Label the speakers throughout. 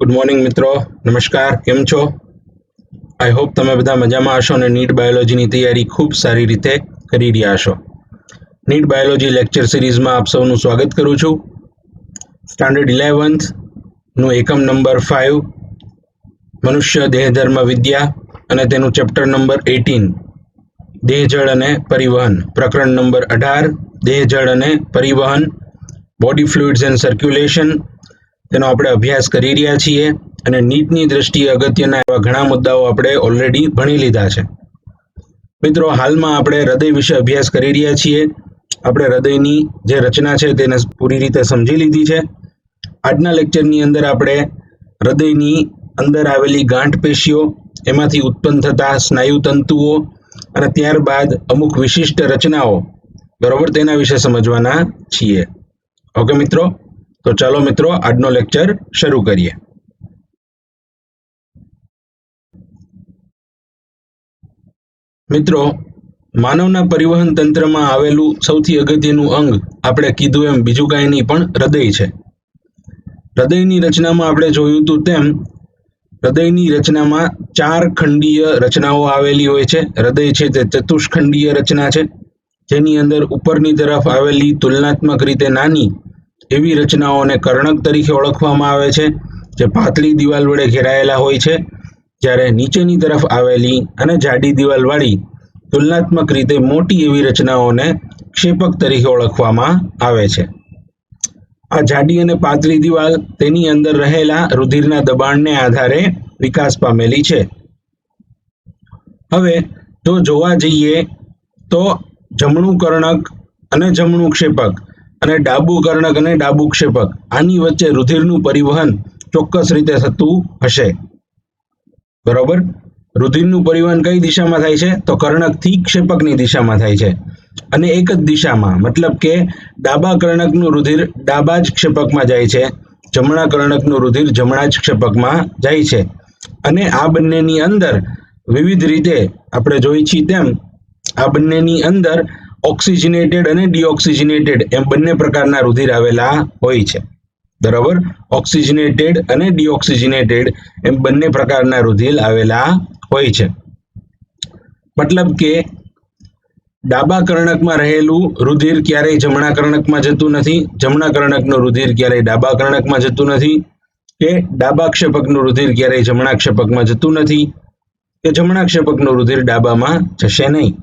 Speaker 1: Good morning મિત્રો. નમસ્કાર. કેમ છો? આઈ હોપ તમે બધા મજામાં હશો અને નીટ બાયોલોજીની તૈયારી ખૂબ સારી રીતે કરી રહ્યા હશો નીટ બાયોલોજી લેક્ચર સિરીઝમાં આપ સૌનું સ્વાગત કરું છું. સ્ટાન્ડર્ડ ઇલેવન્થનું એકમ નંબર ફાઇવ, મનુષ્ય દેહધર્મ વિદ્યા અને તેનું ચેપ્ટર નંબર એટીન દેહ જળ અને પરિવહન. પ્રકરણ નંબર અઢાર દેહજળ અને પરિવહન બોડી ફ્લુઇડ્સ એન્ડ સર્ક્યુલેશન તેનો આપણે અભ્યાસ કરી રહ્યા છીએ અને નીટની દ્રષ્ટિએ અગત્યના એવા ઘણા મુદ્દાઓ આપણે ઓલરેડી ભણી લીધા છે. મિત્રો, હાલમાં આપણે હૃદય વિશે અભ્યાસ કરી રહ્યા છીએ. આપણે હૃદયની જે રચના છે તેને પૂરી રીતે સમજી લીધી છે. આજના લેક્ચરની અંદર આપણે હૃદયની અંદર આવેલી ગાંઠ પેશીઓ, એમાંથી ઉત્પન્ન થતા સ્નાયુ તંતુઓ અને ત્યારબાદ અમુક વિશિષ્ટ રચનાઓ, બરાબર? તેના વિશે સમજવાના છીએ. ઓકે મિત્રો? તો ચાલો મિત્રો, આજનો લેક્ચર શરૂ કરીએ. મિત્રો, માનવના પરિવહન તંત્રમાં આવેલું સૌથી અગત્યનું અંગ આપણે કીધું એમ બીજું કાંઈ નહીં, પણ હૃદય છે. હૃદયની રચનામાં આપણે જોયું હતું તેમ હૃદયની રચનામાં ચાર ખંડીય રચનાઓ આવેલી હોય છે. હૃદય છે તે ચતુષ્ખંડીય રચના છે. જેની અંદર ઉપરની તરફ આવેલી તુલનાત્મક રીતે નાની એવી રચનાઓને કર્ણક તરીકે ઓળખવામાં આવે છે, જે પાતળી દિવાલ વડે ઘેરાયેલા હોય છે. જ્યારે નીચેની તરફ આવેલી અને જાડી દિવાલવાળી તુલનાત્મક રીતે મોટી એવી રચનાઓને ક્ષેપક તરીકે ઓળખવામાં આવે છે. આ જાડી અને પાતળી દિવાલ તેની અંદર રહેલા રુધિરના દબાણને આધારે વિકાસ પામેલી છે. હવે જો જોવા જઈએ તો જમણું કર્ણક અને જમણું ક્ષેપક અને ડાબુ કર્ણક અને ડાબુ ક્ષેપક આની વચ્ચે રુધિરનું પરિવહન ચોક્કસ રીતે થતું હશે. બરોબર? રુધિરનું પરિવહન કઈ દિશામાં થાય છે? તો કર્ણકથી ક્ષેપકની દિશામાં થાય છે. અને એક જ દિશામાં, મતલબ કે ડાબા કર્ણકનું રુધિર ડાબા જ ક્ષેપકમાં જાય છે, જમણા કર્ણકનું રુધિર જમણા જ ક્ષેપકમાં જાય છે. અને આ બંનેની અંદર વિવિધ રીતે આપણે જોઈ છીએ તેમ, આ બંનેની અંદર ઓક્સિજનેટેડ અને ડિઓક્સિજિનેટેડ એમ બંને પ્રકારના રુધિર આવેલા હોય છે. બરાબર? ઓક્સિજનેટેડ અને ડીઓક્સિજનેટેડ એમ બંને પ્રકારના રુધિર આવેલા હોય છે. મતલબ કે ડાબા કર્ણકમાં રહેલું રુધિર ક્યારેય જમણા કર્ણકમાં જતું નથી. જમણા કર્ણકનું રુધિર ક્યારેય ડાબા કર્ણકમાં જતું નથી. કે ડાબા ક્ષેપકનું રુધિર ક્યારેય જમણા ક્ષેપકમાં જતું નથી. કે જમણા ક્ષેપકનું રુધિર ડાબામાં જશે નહીં.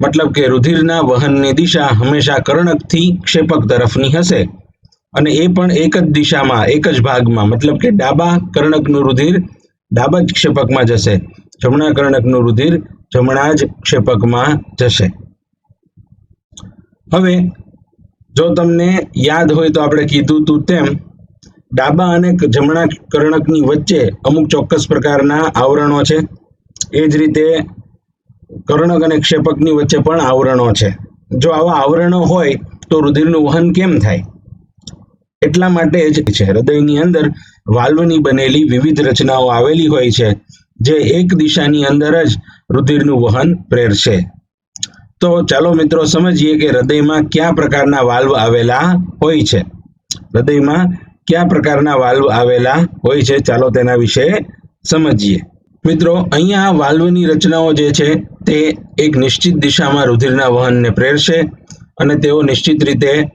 Speaker 1: મતલબ કે રુધિરના વહનની દિશા હંમેશા કર્ણકથી ક્ષેપક તરફની હશે. અને એ પણ એક જ દિશામાં, એક જ ભાગમાં. મતલબ કે ડાબા કર્ણકનું રુધિર ડાબા જ ક્ષેપકમાં જશે. જમણા કર્ણકનું રુધિર જમણા જ ક્ષેપકમાં જશે. હવે, જો તમને યાદ હોય તો આપણે કીધું તું તેમ, ડાબા અને જમણા કર્ણકની વચ્ચે અમુક ચોક્કસ પ્રકારના આવરણો છે. એ જ રીતે કર્ણક અને ક્ષેપકની વચ્ચે પણ આવરણો છે. જો આવા આવરણો હોય તો રુધિરનું વહન કેમ થાય? એટલા માટે જ છે. હૃદયની અંદર વાલ્વની બનેલી વિવિધ રચનાઓ આવેલી હોય છે. જે એક દિશાની અંદર જ રુધિરનું વહન પ્રેરશે. તો ચાલો મિત્રો સમજીએ કે હૃદયમાં કયા પ્રકારના વાલ્વ આવેલા હોય છે. હૃદયમાં કયા પ્રકારના વાલ્વ આવેલા હોય છે ચાલો તેના વિશે સમજીએ. મિત્રો, અહીંયા વાલ્વની રચનાઓ જે છે તે એક નિશ્ચિત દિશામાં રુધિરના વહનને પ્રેરશે અને તેઓ નિશ્ચિત રીતે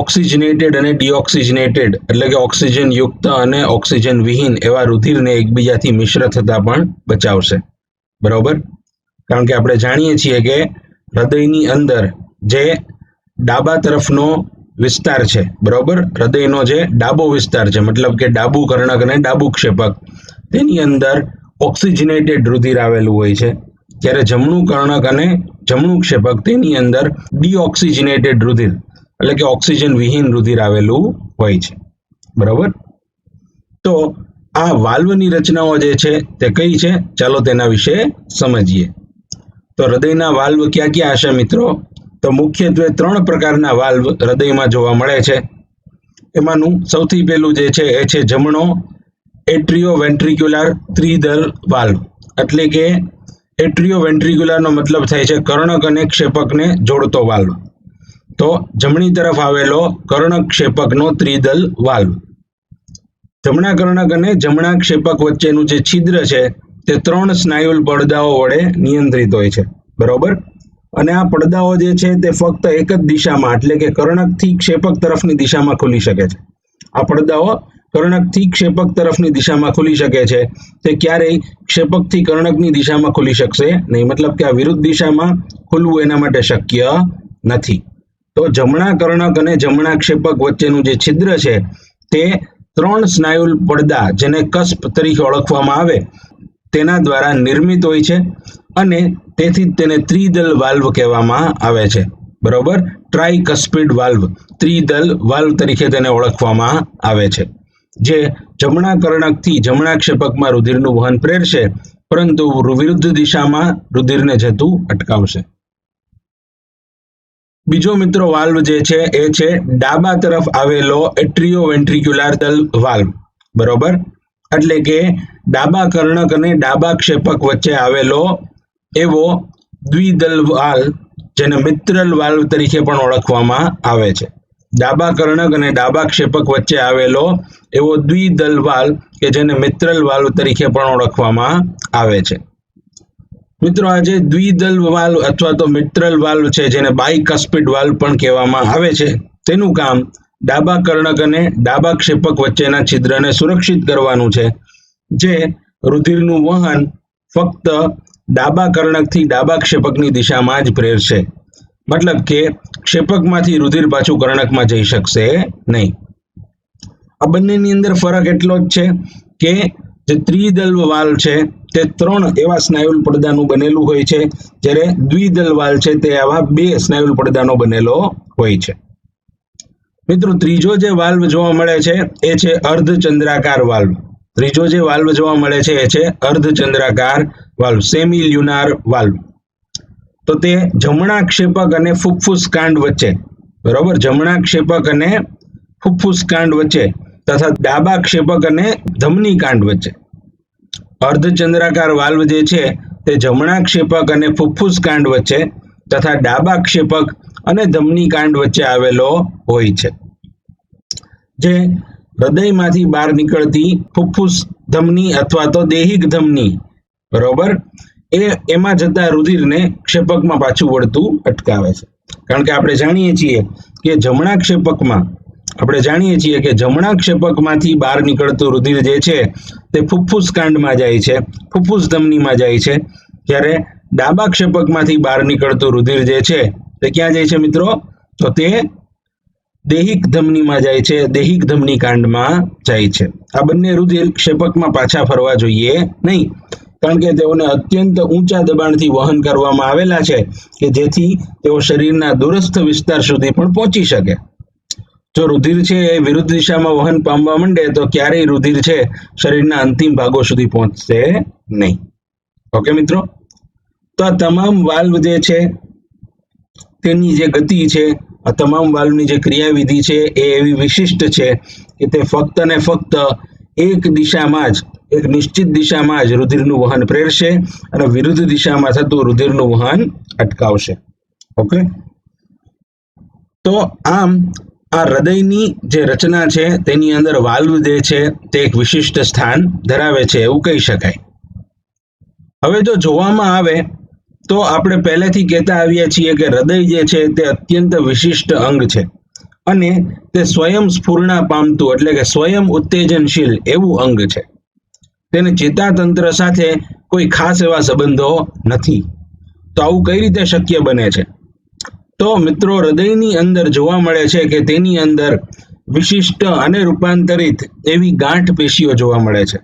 Speaker 1: ઓક્સિજનેટેડ અને ડિઓક્સિજનેટેડ એટલે કે ઓક્સિજન યુક્ત અને ઓક્સિજન વિહીન એવા રુધિરને એકબીજાથી મિશ્ર થતા પણ બચાવશે. બરોબર? કારણ કે આપણે જાણીએ છીએ કે હૃદયની અંદર જે ડાબા તરફનો વિસ્તાર છે, બરોબર? હૃદયનો જે ડાબો વિસ્તાર છે, મતલબ કે ડાબુ કર્ણક અને ડાબુ ક્ષેપક, તેની અંદર ઓક્સિજનેટેડ રુધિર આવેલું હોય છે. જ્યારે જમણું કર્ણક અને જમણું ક્ષેપક તેની અંદર ડિઓક્સિજનેટેડ રુધિર એટલે કે ઓક્સિજન વિહીન રુધિર આવેલું હોય છે. બરાબર? તો આ વાલ્વની રચનાઓ જે છે તે કઈ છે? ચાલો તેના વિશે સમજીએ. તો હૃદયના વાલ્વ ક્યાં ક્યાં હશે મિત્રો? તો મુખ્યત્વે ત્રણ પ્રકારના વાલ્વ હૃદયમાં જોવા મળે છે. એમાંનું સૌથી પહેલું જે છે એ છે જમણો એટ્રિયો વેન્ટ્રિક્યુલર ત્રિદલ વાલ્વ. એટલે કે એટ્રિયો વેન્ટ્રિક્યુલરનો મતલબ થાય છે કર્ણક અને ક્ષેપકને જોડતો વાલ્વ. તો જમણી તરફ આવેલો કર્ણક ક્ષેપકનો ત્રિદલ વાલ્વ. જમણા કર્ણક અને જમણા ક્ષેપક વચ્ચેનું જે છિદ્ર છે, તે ત્રણ સ્નાયુલ પડદાઓ વડે નિયંત્રિત હોય છે. બરોબર? અને આ પડદાઓ જે છે, તે ફક્ત એક જ દિશામાં, એટલે કે કર્ણકથી ક્ષેપક તરફની દિશામાં ખુલી શકે છે. આ પડદાઓ કર્ણકથી ક્ષેપક તરફની દિશામાં ખુલી શકે છે. તે ક્યારેય ક્ષેપકથી કર્ણકની દિશામાં ખુલી શકશે નહીં. મતલબ કે આ વિરુદ્ધ દિશામાં ખુલવું એના માટે શક્ય નથી. તો જમણા કર્ણક અને જમણા ક્ષેપક વચ્ચેનું જે છિદ્ર છે, તે ત્રણ સ્નાયુલ પડદા જેને કસ્પ તરીકે ઓળખવામાં આવે, તેના દ્વારા નિર્મિત હોય છે અને તેથી તેને ત્રિદલ વાલ્વ કહેવામાં આવે છે. બરોબર? ટ્રાઇકસ્પિડ વાલ્વ, ત્રિદલ વાલ્વ તરીકે તેને ઓળખવામાં આવે છે. જે જમણા કર્ણકથી જમણા ક્ષેપકમાં રુધિરનું વહન પ્રેરશે, પરંતુ વિરુદ્ધ દિશામાં રુધિરને જતું અટકાવશે. બીજો મિત્રો વાલ્વ જે છે એ છે ડાબા તરફ આવેલો એટ્રિયો વેન્ટ્રિક્યુલાર દલ વાલ્વ. બરોબર? એટલે કે ડાબા કર્ણક અને ડાબા ક્ષેપક વચ્ચે આવેલો એવો દ્વિદલ વાલ્વ, જેને મિત્રલ વાલ્વ તરીકે પણ ઓળખવામાં આવે છે. ડાબા કર્ણક અને ડાબા ક્ષેપક વચ્ચે આવેલો એવો દ્વિદલ વાલ્વ કે જેને મિત્રલ વાલ્વ તરીકે પણ ઓળખવામાં આવે છે. મિત્રો, આજે દ્વિદલ વાલ્વ અથવા તો મિત્રલ વાલ્વ છે, જેને બાયકસ્પિડ વાલ્વ પણ કહેવામાં આવે છે. તેનું કામ ડાબા કર્ણક અને ડાબા ક્ષેપક વચ્ચેના છિદ્રને સુરક્ષિત કરવાનું છે. જે રુધિરનું વહન ફક્ત ડાબા કર્ણકથી ડાબા ક્ષેપકની દિશામાં જ પ્રેરશે. મતલબ કે ક્ષેપકમાંથી રુધિર પાછું કર્ણકમાં જઈ શકશે નહીં. આ બંનેની અંદર ફરક એટલો જ છે કે જે ત્રિદલ વાલ્વ છે, તે ત્રણ એવા સ્નાયુલ પડદાનું બનેલું હોય છે, જ્યારે દ્વિદલ વાલ્વ છે, તે આવા બે સ્નાયુલ પડદાનો બનેલો હોય છે. મિત્રો, ત્રીજો જે વાલ્વ જોવા મળે છે, એ છે અર્ધચંદ્રાકાર વાલ્વ ત્રીજો જે વાલ્વ જોવા મળે છે, એ છે અર્ધચંદ્રાકાર વાલ્વ સેમી લ્યુનાર વાલ્વ તો તે જમણા ક્ષેપક અને ફુફ્ફુસ કાંડ વચ્ચે, બરોબર? જમણા ક્ષેપક અને ફુફ્ફુસ કાંડ વચ્ચે. તથા ડાબા ક્ષેપક અને ધમની કાંડ વચ્ચે. અર્ધચંદ્રાકાર વાલ્વ જે છે, તે જમણા ક્ષેપક અને ફુફ્ફુસ કાંડ વચ્ચે તથા ડાબા ક્ષેપક અને ધમની કાંડ વચ્ચે આવેલો હોય છે. જે હૃદયમાંથી બહાર નીકળતી ફુફ્ફુસ ધમની અથવા તો દેહિક ધમની, બરોબર? એ એમાં જતા રુધિરને ક્ષેપકમાં પાછું વળતું અટકાવે છે. કારણ કે આપણે જાણીએ છીએ કે જમણા ક્ષેપકમાં આપણે જાણીએ છીએ કે જમણા ક્ષેપકમાંથી બહાર નીકળતું રુધિર જે છે, તે ફુફ્ફુસ કાંડમાં જાય છે. ફુફ્ફુસ ધમનીમાં જાય છે. જ્યારે ડાબા ક્ષેપકમાંથી બહાર નીકળતું રુધિર જે છે, તે ક્યાં જાય છે મિત્રો? તો તે દેહિક ધમનીમાં જાય છે. દેહિક ધમની કાંડમાં જાય છે. આ બંને રુધિર ક્ષેપકમાં પાછા ફરવા જોઈએ નહીં. કારણ કે તેઓને અત્યંત ઊંચા દબાણથી વહન કરવામાં આવેલા છે કે જેથી તેઓ શરીરના દૂરસ્થ વિસ્તાર સુધી પણ પહોંચી શકે. જો રુધિર છે એ વિરુદ્ધ દિશામાં વહન પામવા માંડે, તો ક્યારેય રુધિર છે શરીરના અંતિમ ભાગો સુધી પહોંચશે નહીં. ઓકે મિત્રો? તો આ તમામ વાલ્વ જે છે, તેની જે ગતિ છે, આ તમામ વાલ્વની જે ક્રિયાવિધિ છે એ એવી વિશિષ્ટ છે કે તે ફક્ત ને ફક્ત એક દિશામાં જ, એક નિશ્ચિત દિશામાં જ રુધિરનું વહન પ્રેરશે અને વિરુદ્ધ દિશામાં થતું રુધિરનું વહન અટકાવશે. ઓકે? તો આમ આ હૃદયની જે રચના છે, તેની અંદર વાલ્વ જે છે, તે એક વિશિષ્ટ સ્થાન ધરાવે છે, એવું કહી શકાય. હવે જો જોવામાં આવે, તો આપણે પહેલેથી કહેતા આવીએ છીએ કે હૃદય જે છે, તે અત્યંત વિશિષ્ટ અંગ છે. અને તે સ્વયં સ્ફૂર્ણા પામતું, એટલે કે સ્વયં ઉત્તેજનશીલ એવું અંગ છે. તેને ચેતાતંત્ર સાથે કોઈ ખાસ એવા સંબંધો નથી. તો આવું કઈ રીતે શક્ય બને છે? તો મિત્રો હૃદયની અંદર જોવા મળે છે કે તેની અંદર વિશિષ્ટ અને રૂપાંતરિત એવી ગાંઠ પેશીઓ જોવા મળે છે.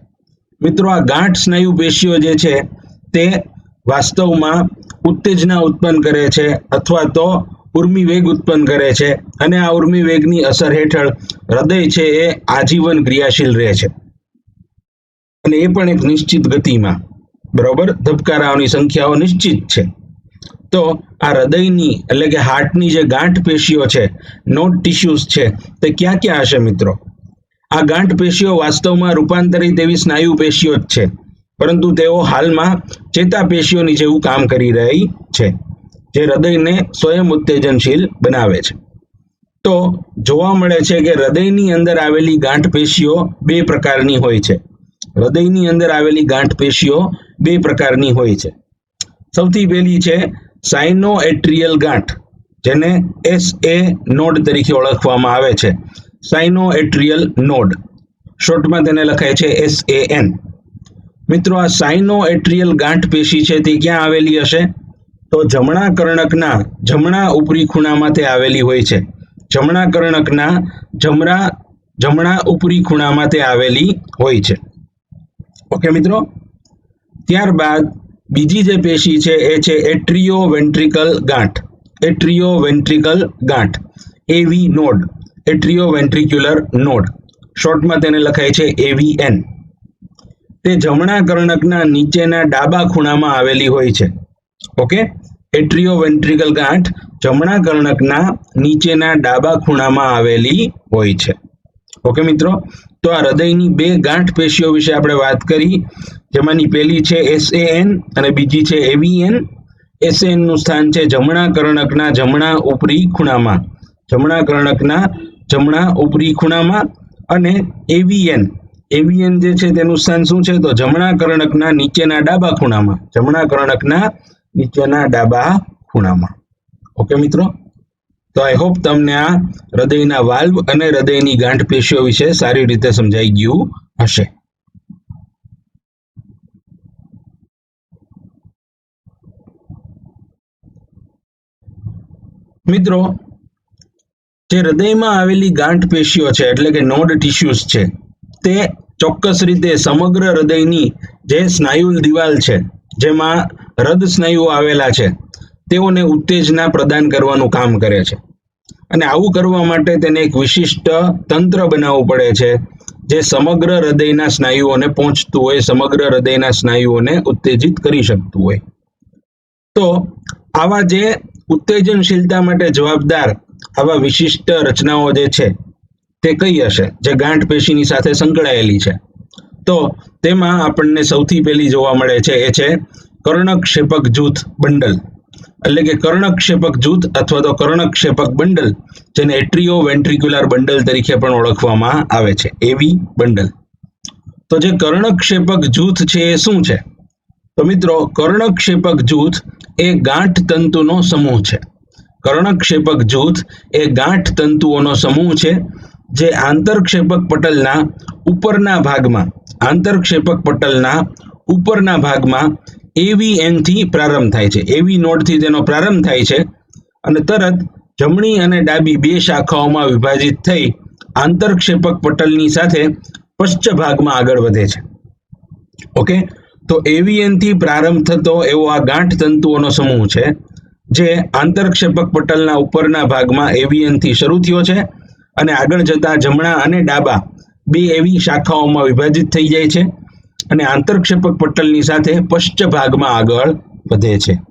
Speaker 1: મિત્રો આ ગાંઠ સ્નાયુ પેશીઓ જે છે તે વાસ્તવમાં ઉત્તેજના ઉત્પન્ન કરે છે અથવા તો ઉર્મિ વેગ ઉત્પન્ન કરે છે અને આ ઉર્મિ વેગની અસર હેઠળ હૃદય છે એ આજીવન ક્રિયાશીલ રહે છે. અને એ પણ એક નિશ્ચિત ગતિમાં. બરોબર? ધબકારાઓની સંખ્યાઓ નિશ્ચિત છે. તો આ હૃદયની, એટલે કે હાર્ટની જે ગાંઠ પેશીઓ છે નોટ ટિશ્યુઝ છે, તે ક્યાં ક્યાં હશે મિત્રો? આ ગાંઠ પેશીઓ વાસ્તવમાં રૂપાંતરિત એવી સ્નાયુ પેશીઓ જ છે. પરંતુ તેઓ હાલમાં ચેતાપેશીઓની જેવું કામ કરી રહી છે, જે હૃદયને સ્વયં ઉત્તેજનશીલ બનાવે છે. તો જોવા મળે છે કે હૃદયની અંદર આવેલી ગાંઠ પેશીઓ બે પ્રકારની હોય છે. હૃદયની અંદર આવેલી ગાંઠ પેશીઓ બે પ્રકારની હોય છે. સૌથી પહેલી છે સાઇનો એટ્રિયલ ગાંઠ, જેને એસ એ નોડ તરીકે ઓળખવામાં આવે છે. સાઇનો એટ્રિયલ નોડ શોર્ટમાં તેને લખાય છે એસ એ એન મિત્રો, આ સાઇનો એટ્રિયલ ગાંઠ પેશી છે, તે ક્યાં આવેલી હશે? તો જમણા કર્ણકના, જમણા ઉપરી ખૂણામાં તે આવેલી હોય છે. જમણા કર્ણકના જમણા જમણા ઉપરી ખૂણામાં તે આવેલી હોય છે. ઓકે મિત્રો, ત્યારબાદ બીજી જે પેશી છે એ છે એટ્રિયો વેન્ટ્રિકલ ગાંઠ. એટ્રિયો વેન્ટ્રિકલ ગાંઠ એવી નોડ. Atrio ventricular node. શોર્ટમાં તેને લખાય છે એવીએન તે જમણા કર્ણકના નીચેના ડાબા ખૂણામાં આવેલી હોય છે. ઓકે? એટ્રિયો વેન્ટ્રિકલ ગાંઠ જમણા કર્ણકના નીચેના ડાબા ખૂણામાં આવેલી હોય છે. ઓકે મિત્રો? તો આ હૃદયની બે ગાંઠ પેશીઓ વિશે આપણે વાત કરી. જેમાંની પહેલી છે એસએએન અને બીજી છે એવીએન એસએનનું સ્થાન છે જમણા કર્ણકના જમણા ઉપરી ખૂણામાં. જમણા કર્ણકના જમણા ઉપરી ખૂણામાં અને એવીએન એવીએન જે છે તેનું સ્થાન શું છે? તો જમણા કર્ણકના નીચેના ડાબા ખૂણામાં. જમણા કર્ણકના નીચેના ડાબા ખૂણામાં. ઓકે મિત્રો? તો આઈ હોપ તમને આ હૃદયના વાલ્વ અને હૃદયની ગાંઠ પેશીઓ વિશે સારી રીતે સમજાઈ ગયું હશે. મિત્રો, જે હૃદયમાં આવેલી ગાંઠ પેશીઓ છે, એટલે કે નોડ ટિશ્યુઝ છે, તે ચોક્કસ રીતે સમગ્ર હૃદયની જે સ્નાયુ દિવાલ છે, જેમાં હૃદ સ્નાયુઓ આવેલા છે, તેઓને ઉત્તેજના પ્રદાન કરવાનું કામ કરે છે. અને આવું કરવા માટે તેને એક વિશિષ્ટ તંત્ર બનાવવું પડે છે, જે સમગ્ર હૃદયના સ્નાયુઓને પહોંચતું હોય, સમગ્ર હૃદયના સ્નાયુઓને ઉત્તેજિત કરી શકતું હોય. તો આવા જે ઉત્તેજનશીલતા માટે જવાબદાર આવા વિશિષ્ટ રચનાઓ જે છે, તે કઈ હશે? જે ગાંઠ પેશીની સાથે સંકળાયેલી છે. તો તેમાં આપણને સૌથી પહેલી જોવા મળે છે એ છે કર્ણક્ષેપક જૂથ બંડલ. એટલે કે કર્ણક્ષેપક જૂથ અથવા તો કર્ણક્ષેપક બંડલ, જેને એટ્રીઓ વેન્ટ્રિક્યુલર બંડલ તરીકે પણ ઓળખવામાં આવે છે. એવી બંડલ. તો જે કર્ણક્ષેપક જૂથ છે એ શું છે? તો મિત્રો, કર્ણક્ષેપક જૂથ એ ગાંઠ તંતુનો સમૂહ છે. કર્ણક્ષેપક જૂથ એ ગાંઠ તંતુઓનો સમૂહ છે, જે આંતરક્ષેપક પટલના ઉપરના ભાગમાં, આંતરક્ષેપક પટલના ઉપરના ભાગમાં એવીએન એનથી પ્રારંભ થાય છે. એવી નોડથી તેનો પ્રારંભ થાય છે. અને તરત જમણી અને ડાબી બે શાખાઓમાં વિભાજિત થઈ આંતરક્ષેપક પટલની સાથે પશ્ચ ભાગમાં આગળ વધે છે. ઓકે તો એવીએનથી પ્રારંભ થતો એવો આ ગાંઠ તંતુઓનો સમૂહ છે, જે આંતરક્ષેપક પટલના ઉપરના ભાગમાં એવીએનથી શરૂ થયો છે અને આગળ જતા જમણા અને ડાબા બે એવી શાખાઓમાં વિભાજિત થઈ જાય છે. અને આંતરક્ષેપક પટલની સાથે પશ્ચ ભાગમાં આગળ વધે છે.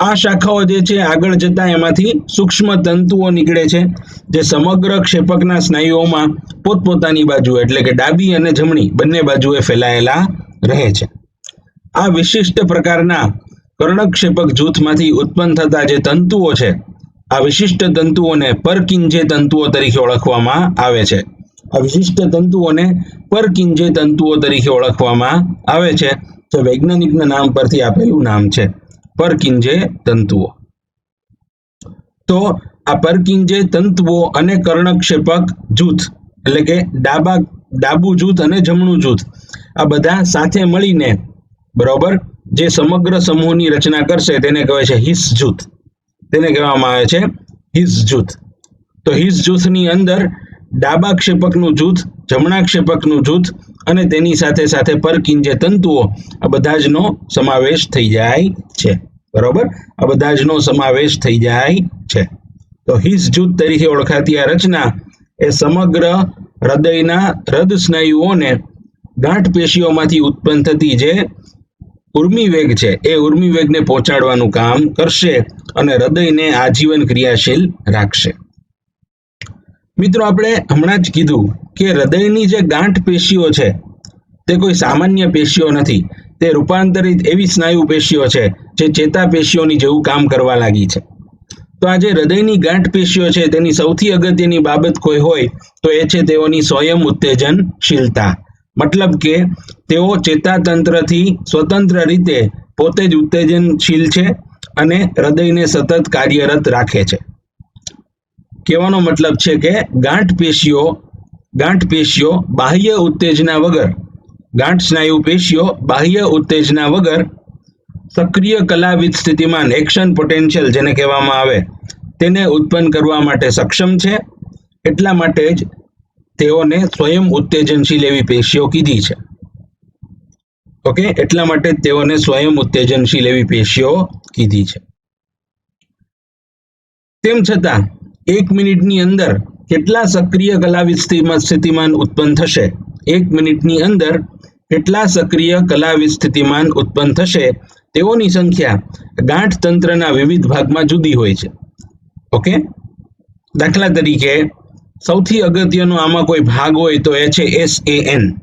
Speaker 1: આ શાખાઓ જે છે, આગળ જતા એમાંથી સૂક્ષ્મ તંતુઓ નીકળે છે, જે સમગ્ર ક્ષેપકના સ્નાયુઓમાં પોતપોતાની બાજુ, એટલે કે ડાબી અને જમણી, બંને બાજુએ ફેલાયેલા રહે છે. આ વિશિષ્ટ પ્રકારના કર્ણક્ષેપક જૂથમાંથી ઉત્પન્ન થતા જે તંતુઓ છે, આ વિશિષ્ટ તંતુઓને પરકિંજે તંતુઓ તરીકે ઓળખવામાં આવે છે. આ વિશિષ્ટ તંતુઓને પરકિંજે તંતુઓ તરીકે ઓળખવામાં આવે છે. તો વૈજ્ઞાનિકના નામ પરથી આપેલું નામ છે. પરકિંજે તંતુઓ. તો આ પરકિંજે તંતુઓ અને કર્ણક્ષેપક જૂથ, એટલે કે ડાબા, ડાબુ જૂથ અને જમણું જૂથ, આ બધા સાથે મળીને, બરોબર, જે સમગ્ર સમૂહની રચના કરશે તેને કહેવાય છે હિસ જૂથ. તેને કહેવામાં આવે છે હિસ જૂથ. તો હિસ જૂથની અંદર ડાબા ક્ષેપકનું જૂથ, જમણા ક્ષેપકનું જૂથ અને તેની સાથે સાથે પરકિંજે તંતુઓ, આ બધા જનો સમાવેશ થઈ જાય છે. બરોબર? આ બધા જનો સમાવેશ થઈ જાય છે. તો હિસ જૂથ તરીકે ઓળખાતી આ રચના એ સમગ્ર હૃદયના હૃદ સ્નાયુઓને ગાંઠ પેશીઓમાંથી ઉત્પન્ન થતી જે ઉર્મી વેગ છે, એ ઉર્મી વેગને પહોંચાડવાનું કામ કરશે અને હૃદયને આજીવન ક્રિયાશીલ રાખશે. મિત્રો, આપણે હમણાં જ કીધું કે હૃદયની જે ગાંઠ પેશીઓ છે, તે કોઈ સામાન્ય પેશીઓ નથી. તે રૂપાંતરિત એવી સ્નાયુ પેશીઓ છે, જે ચેતા પેશીઓની જેવું કામ કરવા લાગી છે. તો આજે હૃદયની ગાંઠ પેશીઓ છે, તેની સૌથી અગત્યની બાબત કોઈ હોય, તો એ છે તેઓની સ્વયં ઉત્તેજનશીલતા. મતલબ કે તેઓ ચેતાતંત્રથી સ્વતંત્ર રીતે પોતે જ ઉત્તેજનશીલ છે અને હૃદયને સતત કાર્યરત રાખે છે. કહેવાનો મતલબ છે કે ગાંઠ પેશીઓ ગાંઠ પેશીઓ બાહ્ય ઉત્તેજના વગર, ગાંઠ સ્નાયુ પેશીઓ બાહ્ય ઉત્તેજના વગર સક્રિય કલાવિત સ્થિતિમાન એક્શન પોટેન્શિયલ જેને કહેવામાં આવે, તેને ઉત્પન્ન કરવા માટે સક્ષમ છે. એટલા માટે જ તેઓને સ્વયં ઉત્તેજનશીલ એવી પેશીઓ કીધી છે. ઓકે એટલા માટે તેઓને સ્વયં ઉત્તેજનશીલ એવી પેશીઓ કીધી છે. તેમ છતાં એક મિનિટની અંદર કેટલા સક્રિય કલા સ્થિતિમાન ઉત્પન્ન થશે? એક મિનિટની અંદર કેટલા સક્રિય કલા સ્થિતિમાન ઉત્પન્ન થશે? તેઓની સંખ્યા ગાંઠ તંત્રના વિવિધ ભાગમાં જુદી હોય છે. ઓકે? દાખલા તરીકે સૌથી અગત્યનો આમાં કોઈ ભાગ હોય તો એ છે S A N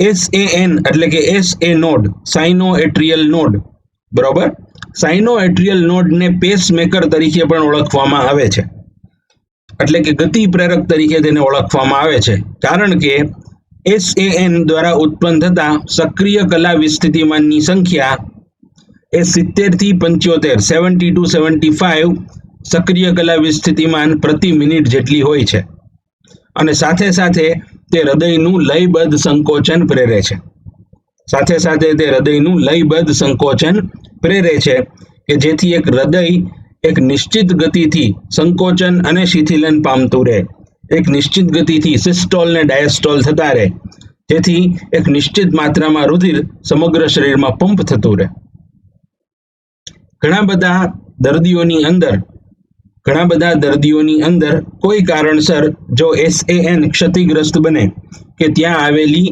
Speaker 1: S A N એટલે કે S A node sino atrial node. બરોબર? સાઇનો એટ્રિયલ નોડને પેસમેકર તરીકે પણ ઓળખવામાં આવે છે. એટલે કે ગતિ પ્રેરક તરીકે તેને ઓળખવામાં આવે છે. કારણ કે એસએએન દ્વારા ઉત્પન્ન થતા સક્રિય કલા વિસ્થિતિમાનની સંખ્યા એ સિત્તેરથી પંચોતેર સેવન્ટી ટુ સેવન્ટી ફાઇવ સક્રિય કલા વિસ્થિતિમાન પ્રતિ મિનિટ જેટલી હોય છે. અને સાથે સાથે તે હૃદયનું લયબદ્ધ સંકોચન પ્રેરે છે. સાથે સાથે તે હૃદયનું લયબદ્ધ સંકોચન પ્રેરે છે, કે જેથી એક હૃદય એક નિશ્ચિત ગતિથી સંકોચન અને શિથિલન પામતું રહે. એક નિશ્ચિત ગતિથી સિસ્ટોલ ને ડાયસ્ટોલ થતા રહે. જેથી એક નિશ્ચિત માત્રામાં રુધિર સમગ્ર શરીરમાં પંપ થતું રહે. ઘણા બધા દર્દીઓની અંદર, ઘણા બધા દર્દીઓની અંદર કોઈ કારણસર જો એસએએન ક્ષતિગ્રસ્ત બને, કે ત્યાં આવેલી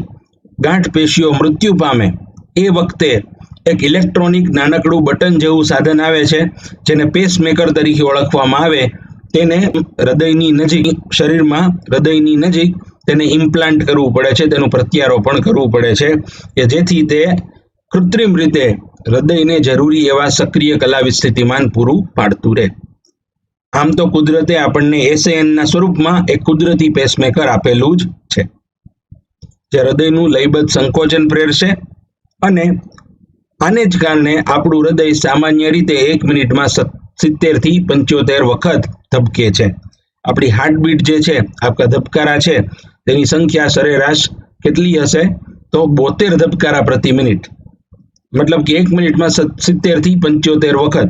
Speaker 1: ગાંઠ પેશીઓ મૃત્યુ પામે. એ વખતે એક ઇલેક્ટ્રોનિક નાનકડું બટન જેવું સાધન આવે છે, જેને પેસમેકર તરીકે ઓળખવામાં આવે. તેને હૃદયની નજીક, શરીરમાં હૃદયની નજીક તેને ઇમ્પ્લાન્ટ કરવું પડે છે, તેનું પ્રત્યારોપણ કરવું પડે છે, કે જેથી તે કૃત્રિમ રીતે હૃદયને જરૂરી એવા સક્રિય કલાવી સ્થિતિમાન પૂરું પાડતું રહે. આમ તો કુદરતે આપણને એસએએનના સ્વરૂપમાં એક કુદરતી પેસમેકર આપેલું જ છે. જે હૃદયનું લયબદ્ધ સંકોચન પ્રેરશે અને આને જ કારણે આપણું હૃદય સામાન્ય રીતે એક મિનિટમાં સિત્તેરથી પંચોતેર વખત ધબકે છે. આપણી હાર્ટબીટ જે છે આપણા ધબકારા છે, તેની સંખ્યા સરેરાશ કેટલી હશે? તો બોતેર ધબકારા પ્રતિ મિનિટ. મતલબ કે એક મિનિટમાં સિત્તેરથી પંચોતેર વખત.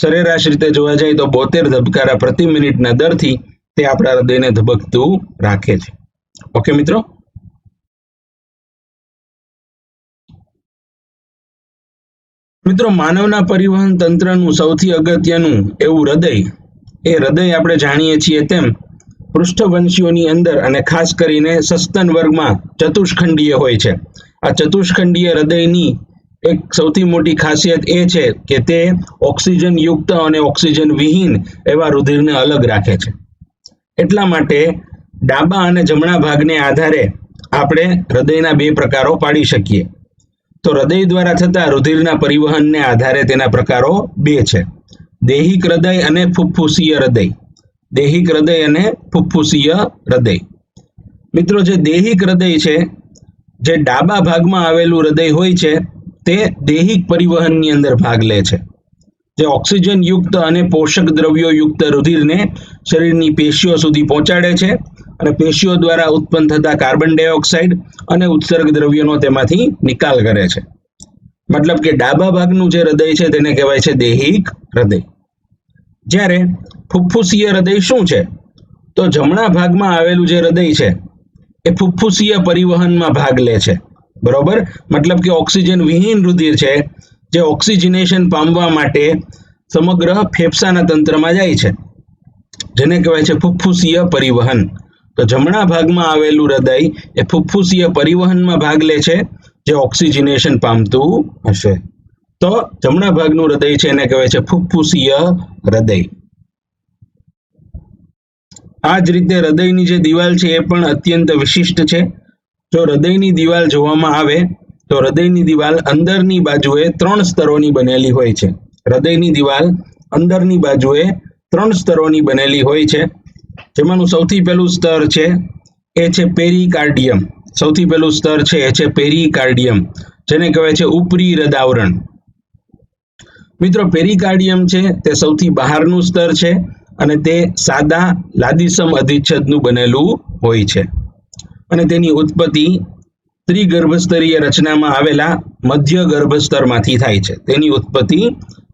Speaker 1: સરેરાશ રીતે જોવા જાય તો બોતેર ધબકારા પ્રતિ મિનિટના દરથી તે આપણા હૃદયને ધબકતું રાખે છે. ઓકે મિત્રો? મિત્રો, માનવના પરિવહન તંત્રનું સૌથી અગત્યનું એવું હૃદય, એ હૃદય આપણે જાણીએ છીએ તેમ પૃષ્ઠવંશીઓની અંદર અને ખાસ કરીને સસ્તન વર્ગમાં ચતુષ્ખંડીય હોય છે. આ ચતુષ્ખંડીય હૃદયની એક સૌથી મોટી ખાસિયત એ છે કે તે ઓક્સિજન યુક્ત અને ઓક્સિજન વિહીન એવા રુધિરને અલગ રાખે છે. એટલા માટે ડાબા અને જમણા ભાગને આધારે આપણે હૃદયના બે પ્રકારો પાડી શકીએ. તો હૃદય દ્વારા થતા રુધિરના પરિવહનને આધારે તેના પ્રકારો બે છે. દેહિક હૃદય અને ફુફ્ફુસીય હૃદય. દેહિક હૃદય અને ફુફ્ફુસીય હૃદય. મિત્રો, જે દેહિક હૃદય છે, જે ડાબા ભાગમાં આવેલું હૃદય હોય છે, તે દૈહિક પરિવહનની અંદર ભાગ લે છે. જે ઓક્સિજન યુક્ત અને પોષક દ્રવ્યો યુક્ત રુધિરને શરીરની પેશીઓ સુધી પહોંચાડે છે અને પેશીઓ દ્વારા ઉત્પન્ન થતા કાર્બન ડાયોક્સાઇડ અને ઉત્સર્ગ દ્રવ્યોનો તેમાંથી નિકાલ કરે છે. મતલબ કે ડાબા ભાગનું જે હૃદય છે તેને કહેવાય છે દેહિક હૃદય. જ્યારે ફુફ્ફુસીય હૃદય શું છે? તો જમણા ભાગમાં આવેલું જે હૃદય છે, એ ફુફ્ફુસીય પરિવહનમાં ભાગ લે છે. બરોબર? મતલબ કે ઓક્સિજન વિહીન રુધિર છે, જે ઓક્સિજનેશન પામવા માટે સમગ્ર ફેફસાના તંત્રમાં જાય છે. જેને કહેવાય છે ફુફ્ફુસીય પરિવહન. તો જમણા ભાગમાં આવેલું હૃદય એ ફુફ્ફુસીય પરિવહનમાં ભાગ લે છે, જે ઓક્સિજનેશન પામતું હશે. તો જમણા ભાગનું હૃદય છે, એને કહેવાય છે ફુફ્ફુસીય હૃદય. આ જ રીતે હૃદયની જે દિવાલ છે, એ પણ અત્યંત વિશિષ્ટ છે. જો હૃદયની દિવાલ જોવામાં આવે, તો હૃદયની દિવાલ અંદરની બાજુએ ત્રણ સ્તરોની બનેલી હોય છે. હૃદયની દિવાલ અંદરની બાજુએ ત્રણ સ્તરોની બનેલી હોય છે. જેમાંનું સૌથી પહેલું સ્તર છે એ છે પેરીકાર્ડિયમ. સૌથી પહેલું સ્તર છે એ છે પેરીકાર્ડિયમ, જેને કહેવાય છે ઉપરી હૃદાવરણ. મિત્રો, પેરીકાર્ડિયમ છે તે સૌથી બહારનું સ્તર છે અને તે સાદા લાદીસમ અધિચ્છદનું બનેલું હોય છે. અને તેની ઉત્પત્તિ ત્રિગર્ભસ્તરીય રચનામાં આવેલા મધ્ય ગર્ભસ્તરમાંથી થાય છે. તેની ઉત્પત્તિ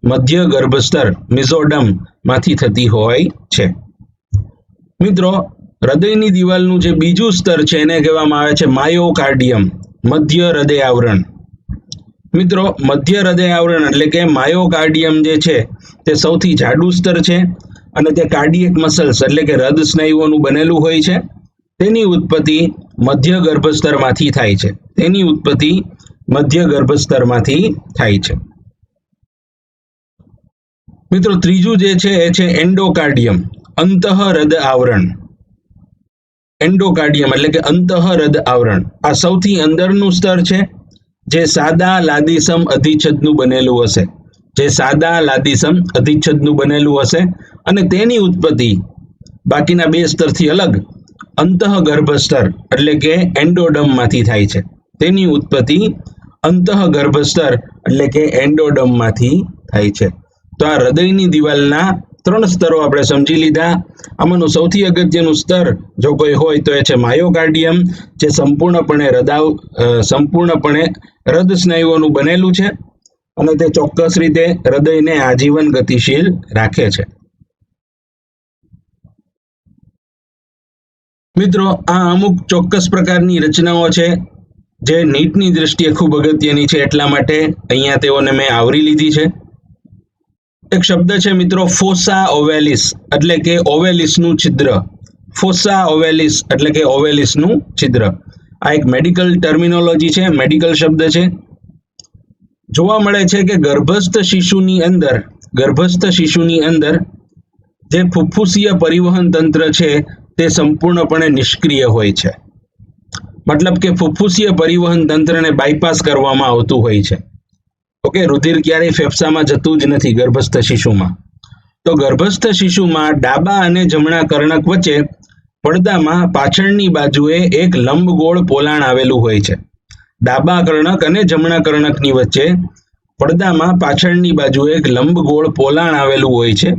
Speaker 1: મધ્ય ગર્ભસ્તર, મિઝોડમમાંથી થતી હોય છે. મિત્રો, હૃદયની દિવાલનું જે બીજું સ્તર છે, એને કહેવામાં આવે છે માયોકાર્ડિયમ, મધ્ય હૃદય આવરણ. મિત્રો, મધ્ય હૃદય આવરણ એટલે કે માયોકાર્ડિયમ જે છે, તે સૌથી જાડું સ્તર છે અને તે કાર્ડિયક મસલ્સ એટલે કે હૃદ સ્નાયુઓનું બનેલું હોય છે. તેની ઉત્પત્તિ મધ્ય ગર્ભસ્તરમાંથી થાય છે. તેની ઉત્પત્તિ મધ્ય ગર્ભસ્તરમાંથી થાય છે. મિત્રો, ત્રીજું જે છે, એ છે એન્ડોકાર્ડિયમ. અંતઃ હૃદ આવરણ. એન્ડોકાર્ડિયમ એટલે કે અંતઃહૃદ આવરણ. આ સૌથી અંદરનું સ્તર છે, જે સાદા લાદીસમ અધિચ્છદનું બનેલું હશે. જે સાદા લાદીસમ અધિચ્છદનું બનેલું હશે અને તેની ઉત્પત્તિ બાકીના બે સ્તરથી અલગ અંતઃગર્ભ સ્તર એટલે કે એન્ડોડમમાંથી થાય છે. તેની ઉત્પત્તિ અંતઃગર્ભ સ્તર એટલે કે એન્ડોડમમાંથી થાય છે. તો આ હૃદયની દિવાલના ત્રણ સ્તરો આપણે સમજી લીધા. આમાંનું સૌથી અગત્યનું સ્તર જો કોઈ હોય તો એ છે માયોકાર્ડિયમ જે સંપૂર્ણપણે હૃદય સંપૂર્ણપણે હૃદ સ્નાયુઓનું બનેલું છે અને તે ચોક્કસ રીતે હૃદયને આજીવન ગતિશીલ રાખે છે. મિત્રો, આ અમુક ચોક્કસ પ્રકારની રચનાઓ છે જે નીટની દ્રષ્ટિએ ખૂબ અગત્યની છે એટલા માટે અહીંયા તેઓને મેં આવરી લીધી છે. એક શબ્દ છે મિત્રો, ફોસા ઓવેલિસ એટલે કે ઓવેલિસનું છિદ્ર. ફોસા ઓવેલિસ એટલે કે ઓવેલિસનું છિદ્ર. આ એક મેડિકલ ટર્મિનોલોજી છે, મેડિકલ શબ્દ છે. જોવા મળે છે કે ગર્ભસ્થ શિશુની અંદર, ગર્ભસ્થ શિશુની અંદર જે ફુફ્ફુસીય પરિવહન તંત્ર છે, તે સંપૂર્ણપણે નિષ્ક્રિય હોય છે. મતલબ કે ફુફ્ફુસીય પરિવહન તંત્રને બાયપાસ કરવામાં આવતું હોય છે. ઓકે, રુધિર ક્યારેય ફેફસામાં જતું જ નથી ગર્ભસ્થ શિશુમાં. તો ગર્ભસ્થ શિશુમાં ડાબા અને જમણા કર્ણક વચ્ચે પડદામાં પાછળની બાજુએ એક લંબગોળ પોલાણ આવેલું હોય છે. ડાબા કર્ણક અને જમણા કર્ણકની વચ્ચે પડદામાં પાછળની બાજુએ એક લંબગોળ પોલાણ આવેલું હોય છે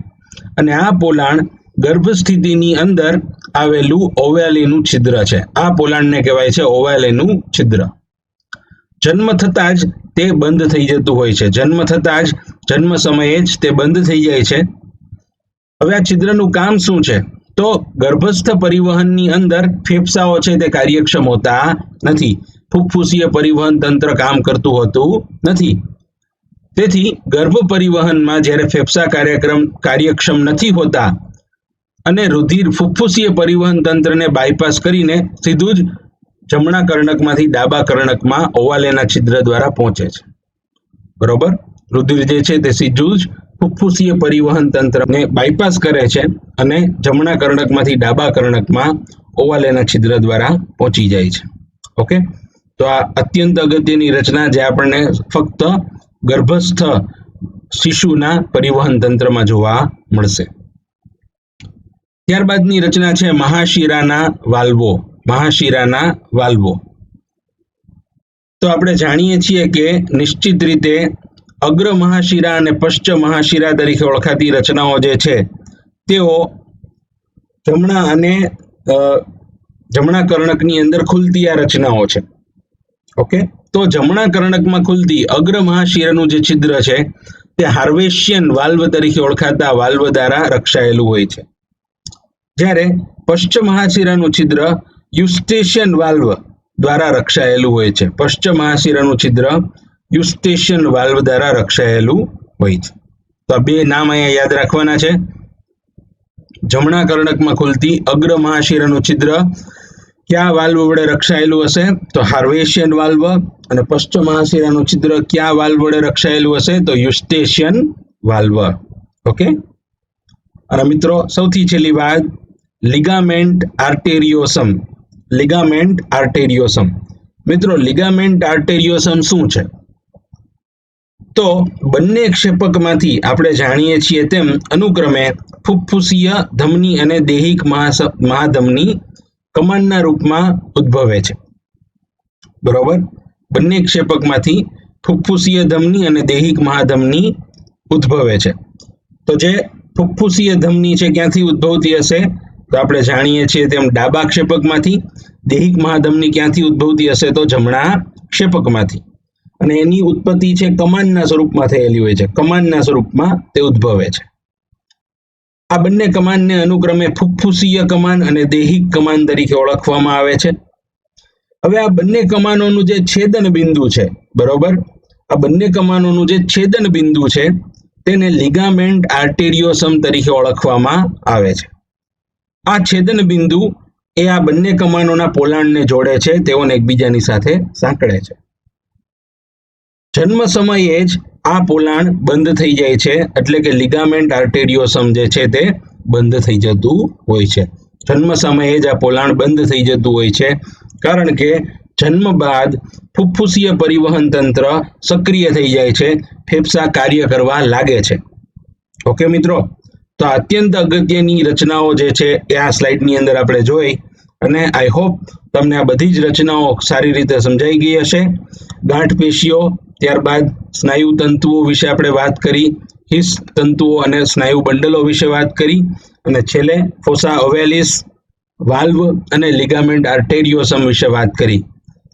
Speaker 1: અને આ પોલાણ ગર્ભસ્થિતિની અંદર આવેલું ઓવેલીનું છિદ્ર છે. આ પોલાણને કહેવાય છે ઓવેલીનું છિદ્ર. જન્મ થતાં જ તે બંધ થઈ જતું હોય છે. જન્મ થતાં જ, જન્મ સમયે જ તે બંધ થઈ જાય છે. હવે આ છિદ્રનું કામ શું છે? તો ગર્ભસ્થ પરિવહનની અંદર ફેફસાઓ છે તે કાર્યક્ષમ હોતા નથી. ફૂફૂસીય પરિવહન તંત્ર કામ કરતું હોતું નથી. તેથી ગર્ભ પરિવહનમાં જ્યારે ફેફસા કાર્યક્રમ, કાર્યક્ષમ નથી હોતા અને રુધિર ફુફ્ફુસીય પરિવહન તંત્રને બાયપાસ કરીને સીધું જ જમણા કર્ણકમાંથી ડાબા કર્ણકમાં ઓવાલેના છિદ્ર દ્વારા પહોંચે છે. બરોબર? રુધિર જે છે તે સીધું જ ફુફ્ફુસીય પરિવહન તંત્રને બાયપાસ કરે છે અને જમણા કર્ણકમાંથી ડાબા કર્ણકમાં ઓવાલેના છિદ્ર દ્વારા પહોંચી જાય છે. ઓકે તો આ અત્યંત અગત્યની રચના જે આપણને ફક્ત ગર્ભસ્થ શિશુના પરિવહન તંત્રમાં જોવા મળશે. ત્યારબાદની રચના છે મહાશિરાના વાલ્વો. મહાશિરાના વાલ્વો. તો આપણે જાણીએ છીએ કે નિશ્ચિત રીતે અગ્ર મહાશિરા અને પશ્ચ મહાશિરા તરીકે ઓળખાતી રચનાઓ જે છે, તેઓ જમણા અને જમણા કર્ણકની અંદર ખુલતી આ રચનાઓ છે. ઓકે? તો જમણા કર્ણકમાં ખુલતી અગ્ર મહાશિરાનું જે છિદ્ર છે, તે હાર્વેશિયન વાલ્વ તરીકે ઓળખાતા વાલ્વ દ્વારા રક્ષાયેલું હોય છે. જ્યારે પશ્ચિમ મહાશિરાનું છિદ્ર યુસ્ટેશિયન વાલ્વ દ્વારા રક્ષાયેલું હોય છે. પશ્ચ મહાશિરાનું છિદ્ર યુસ્ટેશિયન વાલ્વ દ્વારા રક્ષાયેલું હોય છે. તો આ બે નામ અહીંયા યાદ રાખવાના છે. જમણા કર્ણકમાં ખુલતી અગ્ર મહાશિરાનું છિદ્ર ક્યાં વાલ્વ વડે રક્ષાયેલું હશે? તો હાર્વેશિયન વાલ્વ અને પશ્ચિમ મહાશિરાનું છિદ્ર ક્યાં વાલ્વ વડે રક્ષાયેલું હશે? તો યુસ્ટેશિયન વાલ્વ. ઓકે? અને મિત્રો, સૌથી છેલ્લી વાત, લિગામેન્ટ આર્ટેરિયોસમ. લિગામેન્ટ આર્ટેરિયોસમ મિત્રો લિગામેન્ટ આર્ટેરિયોસમ શું છે? તો બંને ક્ષેપકમાંથી આપણે જાણીએ છીએ તેમ અનુક્રમે ફુફ્ફુસીય ધમની અને દેહિક મહાધમની કમાનના રૂપમાં ઉદ્ભવે છે. બરોબર? બંને ક્ષેપકમાંથી ફુફ્ફુસીય ધમની અને દેહિક મહાધમની ઉદ્ભવે છે. તો જે ફુફ્ફુસીય ધમની છે, ક્યાંથી ઉદ્ભવતી હશે? તો આપણે જાણીએ છીએ તેમ ડાબા ક્ષેપકમાંથી, દેહિક મહાધમની ક્યાંથી ઉદ્ભવતી હશે તો જમણા ક્ષેપકમાંથી. અને એની ઉત્પત્તિ છે કમાનના સ્વરૂપમાં થયેલી હોય છે. કમાનના સ્વરૂપમાં તે ઉદ્ભવે છે. આ બંને કમાનને અનુક્રમે ફુફ્ફુસીય કમાન અને દેહિક કમાન તરીકે ઓળખવામાં આવે છે. હવે આ બંને કમાનોનું જે છેદન બિંદુ છે, બરોબર? આ બંને કમાનોનું જે છેદન બિંદુ છે, તેને લિગામેન્ટ આર્ટેરિયોસમ તરીકે ઓળખવામાં આવે છે. આ છેદન બિંદુ એ આ બંને કમાનોના પોલાણને જોડે છે, તેઓને એકબીજાની સાથે સાંકળે છે. જન્મ સમયે જ આ પોલાણ બંધ થઈ જાય છે, એટલે કે લિગામેન્ટ આર્ટેરિયોસમ જે છે તે બંધ થઈ જતું હોય છે. જન્મ સમયે જ આ પોલાણ બંધ થઈ જતું હોય છે, કારણ કે જન્મ બાદ ફુફ્ફુસીય પરિવહન તંત્ર સક્રિય થઈ જાય છે, ફેફસા કાર્ય કરવા લાગે છે. ઓકે મિત્રો? તો અત્યંત અગત્યની રચનાઓ જે છે એ આ સ્લાઇડની અંદર આપણે જોઈ અને આઈ હોપ તમને આ બધી જ રચનાઓ સારી રીતે સમજાઈ ગઈ હશે. ગાંઠ પેશીઓ, ત્યારબાદ સ્નાયુ તંતુઓ વિશે આપણે વાત કરી, હિસ તંતુઓ અને સ્નાયુ બંડલો વિશે વાત કરી, અને છેલ્લે ફોસા ઓવેલિસ, વાલ્વ અને લિગામેન્ટ આર્ટેરિયોસમ વિશે વાત કરી.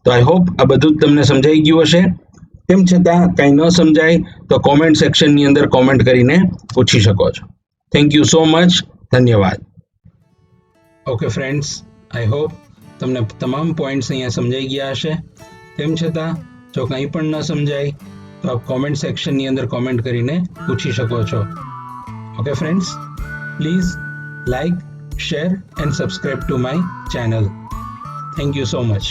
Speaker 1: તો આઈ હોપ આ બધું જ તમને સમજાઈ ગયું હશે. તેમ છતાં કાંઈ ન સમજાય તો કોમેન્ટ સેક્શનની અંદર કોમેન્ટ કરીને પૂછી શકો છો. થેન્ક યુ સો મચ ધન્યવાદ. ઓકે ફ્રેન્ડ્સ આઈ હોપ તમને તમામ પોઈન્ટ્સ અહીંયા સમજાઈ ગયા હશે. તેમ છતાં, જો કંઈ પણ ન સમજાય, તો આપ કોમેન્ટ સેક્શનની અંદર કોમેન્ટ કરીને પૂછી શકો છો. Okay friends please like share and subscribe to my channel thank you so much